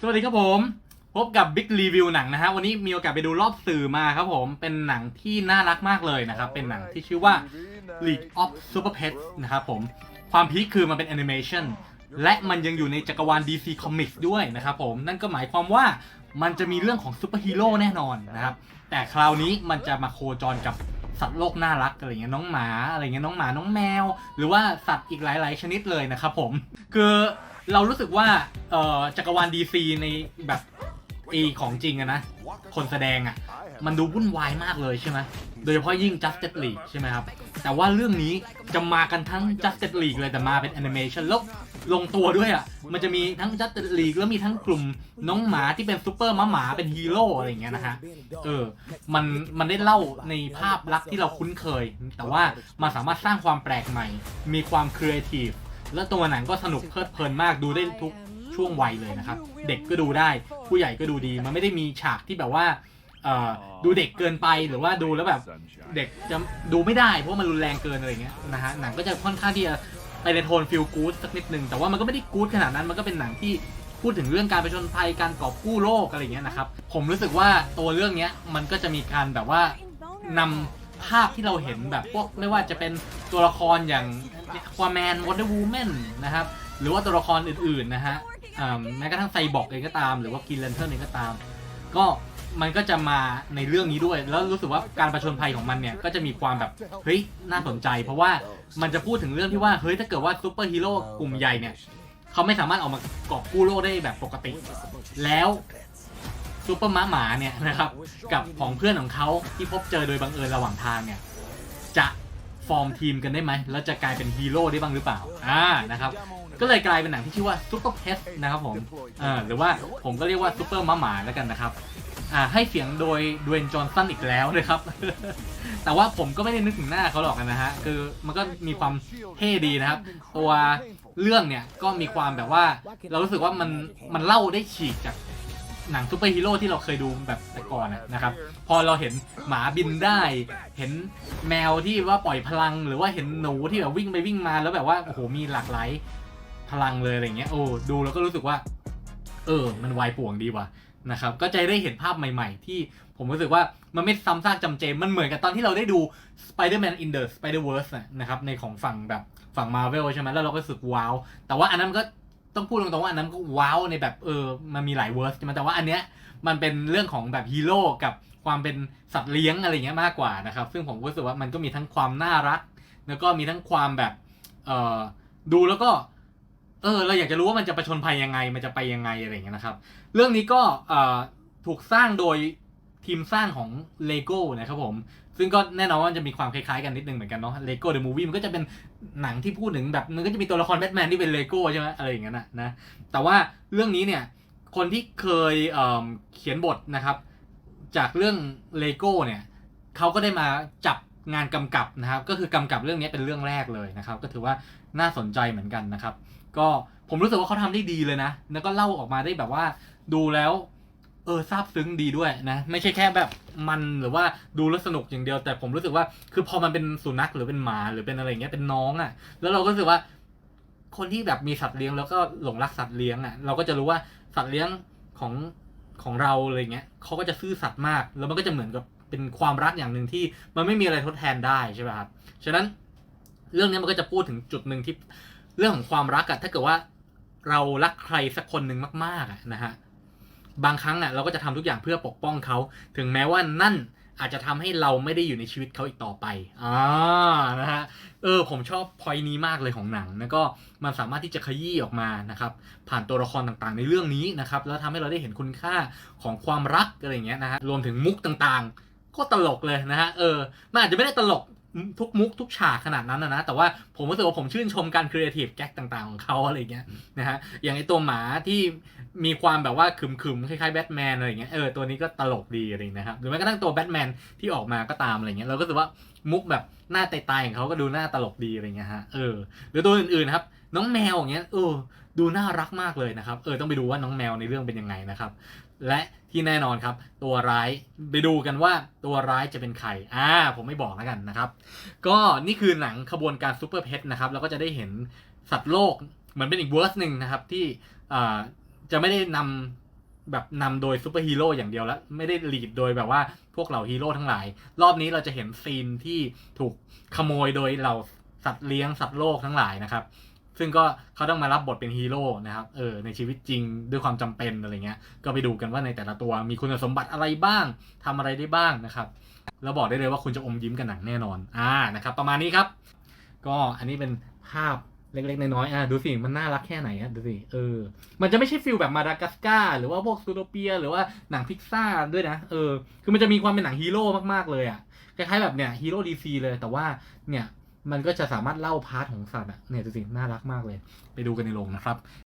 สวัสดีครับผม พบกับบิ๊กรีวิวหนังนะฮะวันนี้มีโอกาสไปดูรอบสื่อมาครับผมเป็นหนังที่น่ารักมากเลยนะครับ เป็นหนังที่ชื่อว่า League of Super Pets นะครับผม ความพีคคือมันเป็นแอนิเมชันและมันยังอยู่ในจักรวาล DC Comics ด้วยนะครับผมนั่นก็หมายความว่ามันจะมีเรื่องของซูเปอร์ฮีโร่แน่นอนนะครับ แต่คราวนี้มันจะมาโคจรกับสัตว์โลกน่ารักอะไรเงี้ยน้องหมาอะไรเงี้ยน้องหมาน้องแมว หรือว่าสัตว์อีกหลาย ๆ ชนิดเลยนะครับผมคือ เรารู้สึกว่าเอ่อจักรวาล DC ในแบบอีของจริงอะนะคนแสดงอะมันดูวุ่นวายมากเลยใช่ไหมโดยเฉพาะยิ่ง Justice League ใช่ไหมครับ แต่ว่าเรื่องนี้จะมากันทั้ง Justice League เลยแต่มาเป็นแอนิเมชันแล้วลงตัวด้วยอะมันจะมีทั้ง Justice League แล้วมีทั้งกลุ่มน้องหมาที่เป็นซูเปอร์มาหมาเป็นฮีโร่อะไรอย่างเงี้ยนะฮะเออมันมันได้เล่าในภาพลักษณ์ที่เราคุ้นเคย แต่ว่ามันสามารถสร้างความแปลกใหม่ มีความครีเอทีฟ และตัวหนังก็สนุกเพลิดเพลินมากดูได้ทุกช่วงวัยเลยนะครับ เด็กก็ดูได้ ผู้ใหญ่ก็ดูดี มันไม่ได้มีฉากที่แบบว่าเอ่อดูเด็กเกินไปหรือว่าดูแล้วแบบเด็กจะดูไม่ได้เพราะว่ามันรุนแรงเกินอะไรอย่างเงี้ยนะฮะหนังก็จะค่อนข้างที่จะไปในโทนฟิลกู๊ดสักนิดนึงแต่ว่ามันก็ไม่ได้กู๊ดขนาดนั้นมันก็เป็นหนังที่พูดถึงเรื่องการไปชนภัยการกอบกู้โลกอะไรอย่างเงี้ยนะครับผมรู้สึกว่าตัวเรื่องเนี้ยมันก็จะมีการแบบว่านำ ภาพที่เราเห็นแบบพวกไม่ว่าจะเป็นตัวละครอย่างควาแมนวอเ e อร์วูแมนนะครับ หรือว่าตัวละครอื่นๆนะฮะแม้กระทั่งไซบอร์กเองก็ตาม หรือว่ากินเลนเทอร์เองก็ตาม ก็มันก็จะมาในเรื่องนี้ด้วย แล้วรู้สึกว่าการประชนภัยของมันเนี่ยก็จะมีความแบบเฮ้ยน่าสนใจ เพราะว่ามันจะพูดถึงเรื่องที่ว่าเฮ้ยถ้าเกิดว่าซูเปอร์ฮีโร่กลุ่มใหญ่เนี่ยเขาไม่สามารถออกมากอบกู้โลกได้แบบปกติ แล้ว ซูเปอร์ม้าหมาเนี่ยนะครับกับของเพื่อนของเขาที่พบเจอโดยบังเอิญระหว่างทางเนี่ยจะฟอร์มทีมกันได้ไหมแล้วจะกลายเป็นฮีโร่ได้บ้างหรือเปล่าอ่านะครับก็เลยกลายเป็นหนังที่ชื่อว่าซูเปอร์เพสนะครับผมอ่าหรือว่าผมก็เรียกว่าซูเปอร์ม้าหมาแล้วกันนะครับอ่าให้เสียงโดยดเวนจอห์นสันอีกแล้วนะครับ แต่ว่าผมก็ไม่ได้นึกถึงหน้าเขาหรอกนะฮะคือมันก็มีความเท่ดีนะครับ ตัวเรื่องเนี่ยก็มีความแบบว่า เรารู้สึกว่ามันมันเล่าได้ฉีกจาก หนังซูเปอร์ฮีโร่ที่เราเคยดูแบบแต่ก่อนนะครับ พอเราเห็นหมาบินได้ เห็นแมวที่ว่าปล่อยพลัง หรือว่าเห็นหนูที่แบบวิ่งไปวิ่งมาแล้วแบบว่าโอ้โหมีหลากหลายพลังเลยอะไรเงี้ยโอ้ดูแล้วก็รู้สึกว่า เออ มันวายป่วงดีว่ะนะครับก็จะได้เห็นภาพใหม่ ๆ ที่ผมรู้สึกว่ามันไม่ซ้ำซากจำเจ มันเหมือนกับตอนที่เราได้ดู Spider-Man in the Spider-Verse นะนะครับในของฝั่งแบบฝั่ง Marvel ใช่ไหมแล้วเราก็รู้สึกว้าว แต่ว่าอันนั้นมันก็ ต้องพูดตรงๆว่าอันนั้นก็ว้าวในแบบเออมันมีหลายเวอร์สใช่ไหมแต่ว่าอันเนี้ยมันเป็นเรื่องของแบบฮีโร่กับความเป็นสัตว์เลี้ยงอะไรเงี้ยมากกว่านะครับ ซึ่งผมรู้สึกว่ามันก็มีทั้งความน่ารัก แล้วก็มีทั้งความแบบเออดูแล้วก็เออเราอยากจะรู้ว่ามันจะประชนภัยยังไงมันจะไปยังไงอะไรอย่างเงี้ยนะครับ เรื่องนี้ก็เออถูกสร้างโดย ทีมสร้างของ LEGO นะครับผม ซึ่งก็แน่นอนว่ามันจะมีความคล้ายๆกันนิดนึงเหมือนกันเนาะ LEGO The Movie มันก็จะเป็นหนังที่พูดถึงแบบมันก็จะมีตัวละครแบทแมนที่เป็น LEGO ใช่ไหมอะไรอย่างเงี้ยนะนะแต่ว่าเรื่องนี้เนี่ยคนที่เคยเเขียนบทนะครับ จากเรื่อง LEGO เนี่ยเขาก็ได้มาจับงานกำกับนะครับ ก็คือกำกับเรื่องนี้เป็นเรื่องแรกเลยนะครับ ก็ถือว่าน่าสนใจเหมือนกันนะครับ ก็ผมรู้สึกว่าเขาทำได้ดีเลยนะ แล้วก็เล่าออกมาได้แบบว่าดูแล้ว เออซาบซึ้งดีด้วยนะไม่ใช่แค่แบบมันหรือว่าดูแล้วสนุกอย่างเดียว แต่ผมรู้สึกว่า คือพอมันเป็นสุนัขหรือเป็นหมาหรือเป็นอะไรเงี้ยเป็นน้องอะ่ะ แล้วเราก็รู้สึกว่า คนที่แบบมีสัตว์เลี้ยงแล้วก็หลงรักสัตว์เลี้ยงอะ่ะ เราก็จะรู้ว่าสัตว์เลี้ยงของของเราอะไรเงี้ยเขาก็จะซื่อสัตย์มาก แล้วมันก็จะเหมือนกับเป็นความรักอย่างหนึ่งที่มันไม่มีอะไรทดแทนได้ใช่ไหมครับฉะนั้นเรื่องนี้มันก็จะพูดถึงจุดหนึ่งที่เรื่องของความรักอะถ้าเกิดว่าเรารักใครสักคนหนึ่งมากๆอะนะฮะ บางครั้งอะเราก็จะทำทุกอย่างเพื่อปกป้องเขา ถึงแม้ว่านั่นอาจจะทำให้เราไม่ได้อยู่ในชีวิตเขาอีกต่อไปอ่านะฮะ เออ ผมชอบพอยนี้มากเลยของหนัง แล้วก็มันสามารถที่จะขยี้ออกมานะครับ ผ่านตัวละครต่างๆ ในเรื่องนี้นะครับ แล้วทำให้เราได้เห็นคุณค่าของความรักอะไรเงี้ยนะฮะ รวมถึงมุกต่างๆ ก็ตลกเลยนะฮะ เออ มันอาจจะไม่ได้ตลก ทุกมุกทุกฉากขนาดนั้นนะนะ แต่ว่าผมรู้สึกว่าผมชื่นชมการครีเอทีฟแก๊กต่างๆ ของเขาอะไรเงี้ยนะฮะอย่างไอตัวหมาที่มีความแบบว่าขึมๆคล้ายๆแบทแมนอะไรเงี้ยเออตัวนี้ก็ตลกดีอะไรนะครับหรือแม้กระทั่งตัวแบทแมนที่ออกมาก็ตามอะไรเงี้ยเราก็รู้สึกว่ามุกแบบหน้าตายๆของเขาก็ดูหน้าตลกดีอะไรเงี้ยฮะเออหรือตัวอื่นๆนะครับ น้องแมวอย่างเงี้ยเออดูน่ารักมากเลยนะครับ เออต้องไปดูว่าน้องแมวในเรื่องเป็นยังไงนะครับ และที่แน่นอนครับ ตัวร้ายไปดูกันว่าตัวร้ายจะเป็นใครอ่าผมไม่บอกแล้วกันนะครับ ก็นี่คือหนังขบวนการซูเปอร์เพชนะครับแล้วก็จะได้เห็นสัตว์โลกเหมือนเป็นอีกเวอร์สหนึ่งนะครับที่จะไม่ได้นำแบบนำโดยซูเปอร์ฮีโร่อย่างเดียวแล้ว ไม่ได้หลีดโดยแบบว่าพวกเหล่าฮีโร่ทั้งหลาย รอบนี้เราจะเห็นซีนที่ถูกขโมยโดยเหล่าสัตว์เลี้ยงสัตว์โลกทั้งหลายนะครับ ซึ่งก็เขาต้องมารับบทเป็นฮีโร่นะครับเออในชีวิตจริงด้วยความจำเป็นอะไรเงี้ยก็ไปดูกันว่าในแต่ละตัวมีคุณสมบัติอะไรบ้างทำอะไรได้บ้างนะครับแล้วบอกได้เลยว่าคุณจะอมยิ้มกับหนังแน่นอนอ่านะครับประมาณนี้ครับ ก็อันนี้เป็นภาพเล็กๆน้อยๆอะดูสิ มันน่ารักแค่ไหนอะดูสิ เออ มันจะไม่ใช่ฟิลแบบมาดากัสการ์หรือว่าพวกซูโทเปีย หรือว่าหนังพิกซ่าด้วยนะ เออ คือมันจะมีความเป็นหนังฮีโร่มากๆเลยอะ คล้ายๆแบบเนี่ยฮีโร่ดีซีเลย แต่ว่าเนี่ย มันก็จะสามารถเล่าพาร์ทของสัตว์อะเนี่ยดูสิน่ารักมากเลย ไปดูกันในโรงนะครับ